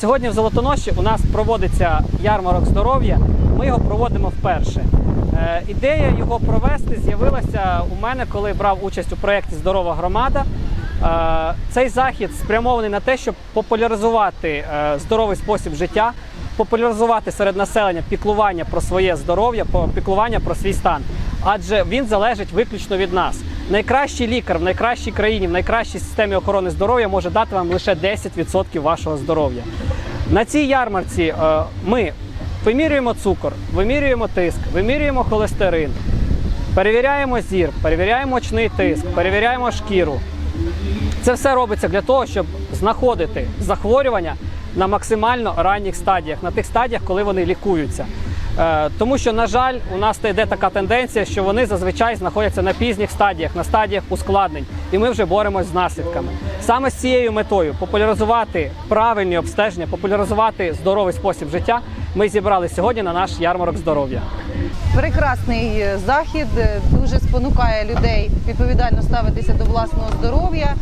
Сьогодні в Золотоноші у нас проводиться ярмарок здоров'я. Ми його проводимо вперше. Е, ідея його провести з'явилася у мене, коли брав участь у проєкті Здорова громада. Е, цей захід спрямований на те, щоб популяризувати е, здоровий спосіб життя, популяризувати серед населення піклування про своє здоров'я, піклування про свій стан. Адже він залежить виключно від нас. Найкращий лікар в найкращій країні, в найкращій системі охорони здоров'я може дати вам лише 10% вашого здоров'я. На цій ярмарці е, ми вимірюємо цукор, вимірюємо тиск, вимірюємо холестерин, перевіряємо зір, перевіряємо очний тиск, перевіряємо шкіру. Це все робиться для того, щоб знаходити захворювання на максимально ранніх стадіях, на тих стадіях, коли вони лікуються. Е, Тому що, на жаль, у нас йде така тенденція, що вони зазвичай знаходяться на пізніх стадіях, на стадіях ускладнень, і ми вже боремось з наслідками. Саме з цією метою популяризувати правильні обстеження, популяризувати здоровий спосіб життя. Ми зібрали сьогодні на наш ярмарок здоров'я. Прекрасний е, захід, е, дуже спонукає людей відповідально ставитися до власного здоров'я,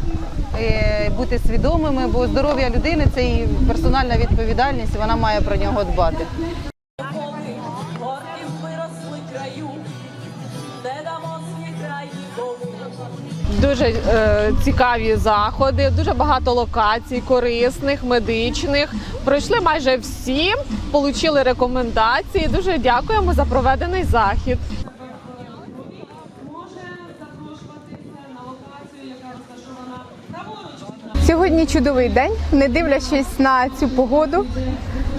бути свідомими, бо здоров'я людини це і персональна відповідальність, вона має про нього дбати. Дуже е, цікаві заходи, дуже багато локацій, корисних, медичних. Пройшли майже всі, отримали рекомендації. Дуже дякуємо за проведений захід. Сьогодні чудовий день, не дивлячись на цю погоду.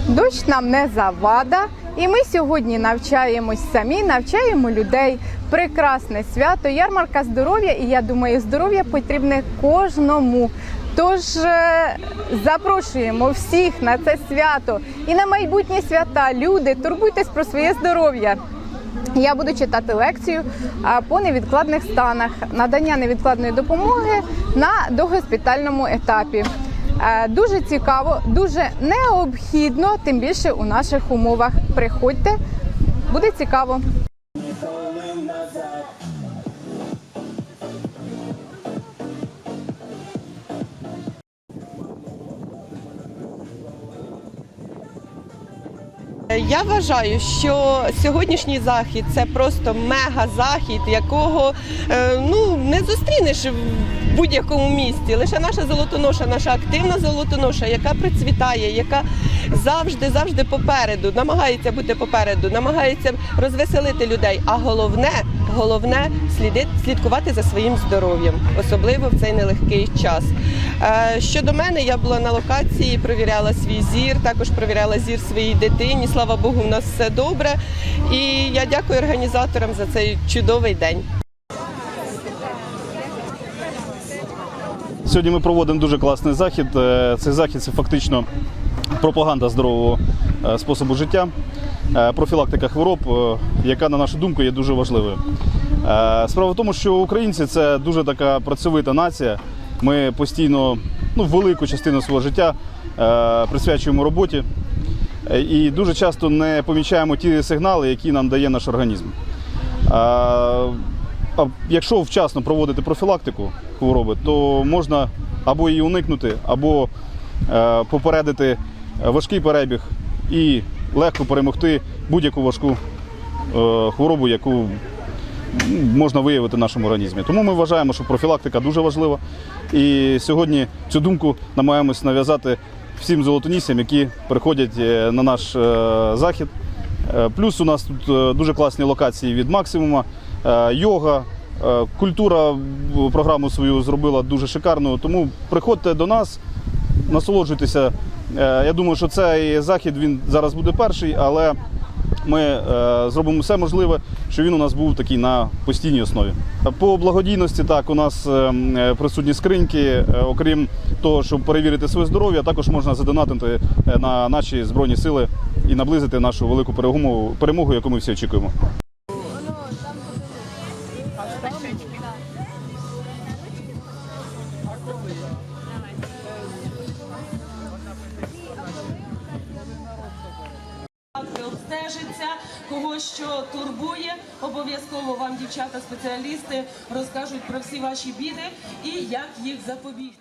Дощ нам не завада. І ми сьогодні навчаємось самі, навчаємо людей. Прекрасне свято, ярмарка здоров'я. І я думаю, здоров'я потрібне кожному. Тож е, запрошуємо всіх на це свято і на майбутні свята. Люди, турбуйтесь про своє здоров'я. Я буду читати лекцію по невідкладних станах надання невідкладної допомоги на догоспітальному етапі. Е, Дуже цікаво, дуже необхідно, тим більше у наших умовах. Приходьте, буде цікаво. Я вважаю, що сьогоднішній захід це просто мега-захід, якого е, ну не зустрінеш в будь-якому місті. Лише наша золотоноша, наша активна золотоноша, яка процвітає, яка завжди, завжди попереду, намагається бути попереду, намагається розвеселити людей. А головне, головне слідкувати за своїм здоров'ям, особливо в цей нелегкий час. Е, Щодо мене, я була на локації, провіряла свій зір, також провіряла зір своїй дитині. Слава Богу, у нас все добре. І я дякую організаторам за цей чудовий день. Сьогодні ми проводимо дуже класний захід. Е, Цей захід це фактично пропаганда здорового е, способу життя, профілактика хвороб, е, яка, на нашу думку, є дуже важливою. Е, Справа в тому, що українці це дуже така працьовита нація. Ми постійно, ну, велику частину свого життя е, присвячуємо роботі е, і дуже часто не помічаємо ті сигнали, які нам дає наш організм. А, якщо вчасно проводити профілактику хвороби, то можна або її уникнути, або е, попередити важкий перебіг і легко перемогти будь-яку важку е, хворобу, яку можна виявити в нашому організмі. Тому ми вважаємо, що профілактика дуже важлива. І сьогодні цю думку намагаємось нав'язати всім золотонісям, які приходять е, на наш е, захід. Плюс у нас тут дуже класні локації від максимума, йога. Культура програму свою зробила дуже шикарну. Тому приходьте до нас, насолоджуйтеся. Е, Я думаю, що цей захід він зараз буде перший, але ми е, зробимо все можливе, щоб він у нас був такий на постійній основі. По благодійності так у нас е, присутні скриньки. Окрім того, щоб перевірити своє здоров'я, також можна задонатити на наші збройні сили і наблизити нашу велику перемогу, перемогу, яку ми всі очікуємо. Обстежиться, кого що турбує. Обов'язково вам дівчата-спеціалісти розкажуть про всі ваші біди і як їх запобігти.